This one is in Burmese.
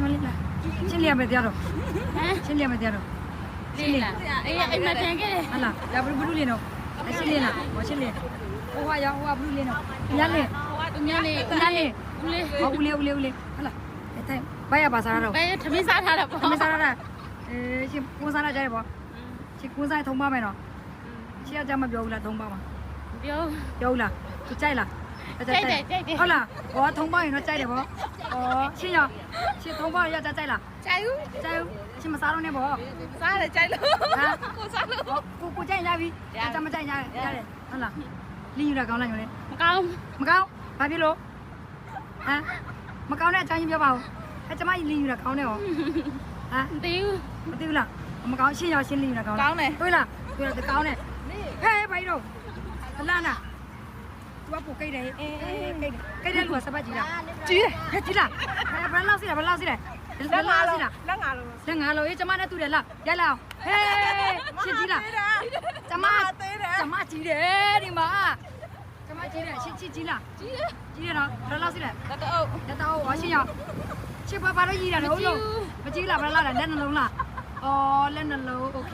ညွှန်လေးလာရှင်းလျက်မယ်တရားတော့ဟမ်ရှင်းလျက်မယ်တရားတော့လေးလားအေးအိမ်မတန်ခဲ့တယ်ဟလာဒါဘလူးဘလူးလေးနော်ရှင်းလျက်လားဟောရှင်းလျက်ဟိုဟာရောဟိုဟာဘလူးလေးနော်ညလေးဟိုကသူများလေးတန်းလေးဦးလေးဟောဦးလေးဦးလေးဦးလေးဟလာအဲတိုင်ဘိုင်ရပါစားတော့ဘယ်ထမင်းစားထားတာပေါ့မစားရတာအဲရှင်ကိုစားရကြရပေါ့ရှင်ကိုစားထုံးပါမယ်နော်ရှင်ကကြမပြောဘူးလားထုံးပါမှာပြောပြောဘူးလားသူကြိုက်လားကြိုက်တယ်ကြိုက်တယ်ဟုတ်လားဟောထုံးပါရင်တော့ကြိုက်တယ်ပေါ့ ဟောရှင်ရရှင်ထုံးပါရကြကြိုက်လားကြိုက်ဦးကြိုက်ရှင်မစားတော့နဲ့ပေါ့စားတယ်ကြိုက်လို့ဟမ်ကိုစားလို့ဟောကိုကိုကြိုက်ရပြီကြမကြိုက်ရရတယ်ဟုတ်လားလင်းယူတာကောင်းလားညိုလေမကောင်းမကောင်းဘာဖြစ်လို့ဟမ်မကောင်းတဲ့အကြောင်းကြီးပြောပါဦးအဲကျမကြီးလင်းယူတာကောင်းတယ်ဟောဟမ်မသိဘူးမသိဘူးလားမကောင်းရှင်းရောက်ရှင်းလင်းယူတာကောင်းကောင်းတယ်တွေ့လားတွေ့လားကောင်းတယ်ဟဲ့ဘာကြီးတော့အလားနာသူကပိုကိတ်တယ်အေးကိတ်ကိတ်တယ်လူကစပတ်ကြီးလား ကြီးတယ်ဟဲ့ကြီးလားဟဲ့ဘယ်လောက်စီလားဘယ်လောက်စီလဲဘယ်လောက်စီလား လက်ငါလို့ လက်ငါလို့အေးကျမနဲ့တူတယ်လားရိုက်လိုက်အောင်ဟေးရှင်းကြီးလားကျမကျမကြီးတယ်ဒီမှာကျမကြီးတယ်ရှင်းကြီးကြီးလား ကြီးတယ် ကြီးတယ်နော်ဘယ်လောက်စီလဲ တတောက် ရတော့ဝါရှင်းရချစ်ပါပါတော့ကြီးတယ်ဟုတ်လို့မကြီးလားဘယ်လောက်လဲလက်နှလုံးလားအော်လက်နှလုံးโอเค